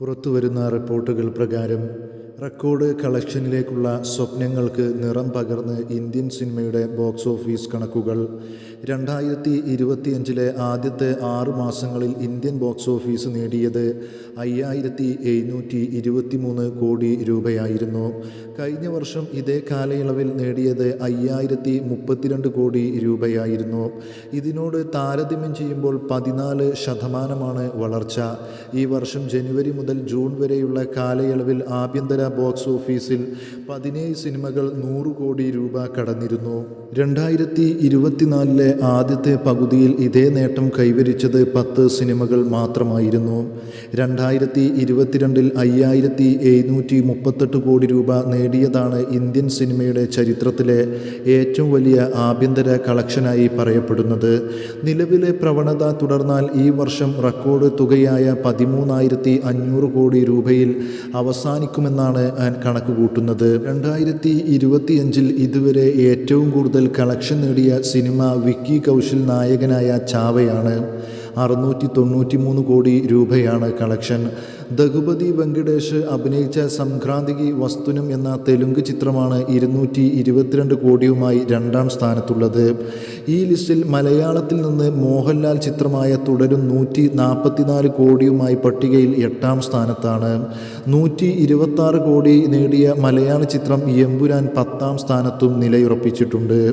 പുറത്തുവരുന്ന റിപ്പോർട്ടുകൾ പ്രകാരം റെക്കോർഡ് കളക്ഷനിലേക്കുള്ള സ്വപ്നങ്ങൾക്ക് നിറം പകർന്ന് ഇന്ത്യൻ സിനിമയുടെ ബോക്സ് ഓഫീസ് കണക്കുകൾ. രണ്ടായിരത്തി ഇരുപത്തിയഞ്ചിലെ ആദ്യത്തെ ആറ് മാസങ്ങളിൽ ഇന്ത്യൻ ബോക്സ് ഓഫീസ് നേടിയത് അയ്യായിരത്തി എഴുന്നൂറ്റി ഇരുപത്തി മൂന്ന് കോടി രൂപയായിരുന്നു. കഴിഞ്ഞ വർഷം ഇതേ കാലയളവിൽ നേടിയത് അയ്യായിരത്തി മുപ്പത്തിരണ്ട് കോടി രൂപയായിരുന്നു. ഇതിനോട് താരതമ്യം ചെയ്യുമ്പോൾ പതിനാല് ശതമാനമാണ് വളർച്ച. ഈ വർഷം ജനുവരി മുതൽ ജൂൺ വരെയുള്ള കാലയളവിൽ ആഭ്യന്തര ബോക്സ് ഓഫീസിൽ പതിനേഴ് സിനിമകൾ നൂറ് കോടി രൂപ കടന്നിരുന്നു. രണ്ടായിരത്തി ഇരുപത്തിനാലിലെ ആദ്യത്തെ പകുതിയിൽ ഇതേ നേട്ടം കൈവരിച്ചത് പത്ത് സിനിമകൾ മാത്രമായിരുന്നു. രണ്ടായിരത്തി ഇരുപത്തിരണ്ടിൽ അയ്യായിരത്തി എഴുന്നൂറ്റി മുപ്പത്തെട്ട് കോടി രൂപ നേടിയതാണ് ഇന്ത്യൻ സിനിമയുടെ ചരിത്രത്തിലെ ഏറ്റവും വലിയ ആഭ്യന്തര കളക്ഷനായി പറയപ്പെടുന്നത്. നിലവിലെ പ്രവണത തുടർന്നാൽ ഈ വർഷം റെക്കോർഡ് തുകയായ പതിമൂന്നായിരത്തി അഞ്ഞൂറ് കോടി രൂപയിൽ അവസാനിക്കുമെന്നാണ് ഞാൻ കണക്ക് കൂട്ടുന്നത്. രണ്ടായിരത്തി ഇരുപത്തിയഞ്ചിൽ ഇതുവരെ ഏറ്റവും കൂടുതൽ കളക്ഷൻ നേടിയ സിനിമ വിക്കി കൗശൽ നായകനായ ചാവയാണ്. അറുന്നൂറ്റി തൊണ്ണൂറ്റി മൂന്ന് കോടി രൂപയാണ് കളക്ഷൻ. ദഗുപതി വെങ്കടേഷ് അഭിനയിച്ച സംക്രാന്തികി വസ്തുനം എന്ന തെലുങ്ക് ചിത്രമാണ് ഇരുന്നൂറ്റി ഇരുപത്തിരണ്ട് കോടിയുമായി രണ്ടാം സ്ഥാനത്തുള്ളത്. ഈ ലിസ്റ്റിൽ മലയാളത്തിൽ നിന്ന് മോഹൻലാൽ ചിത്രമായ തുടരും നൂറ്റി നാൽപ്പത്തിനാല് കോടിയുമായി പട്ടികയിൽ എട്ടാം സ്ഥാനത്താണ്. നൂറ്റി ഇരുപത്തി കോടി നേടിയ മലയാള ചിത്രം എമ്പുരാൻ പത്താം സ്ഥാനത്തും നിലയുറപ്പിച്ചിട്ടുണ്ട്.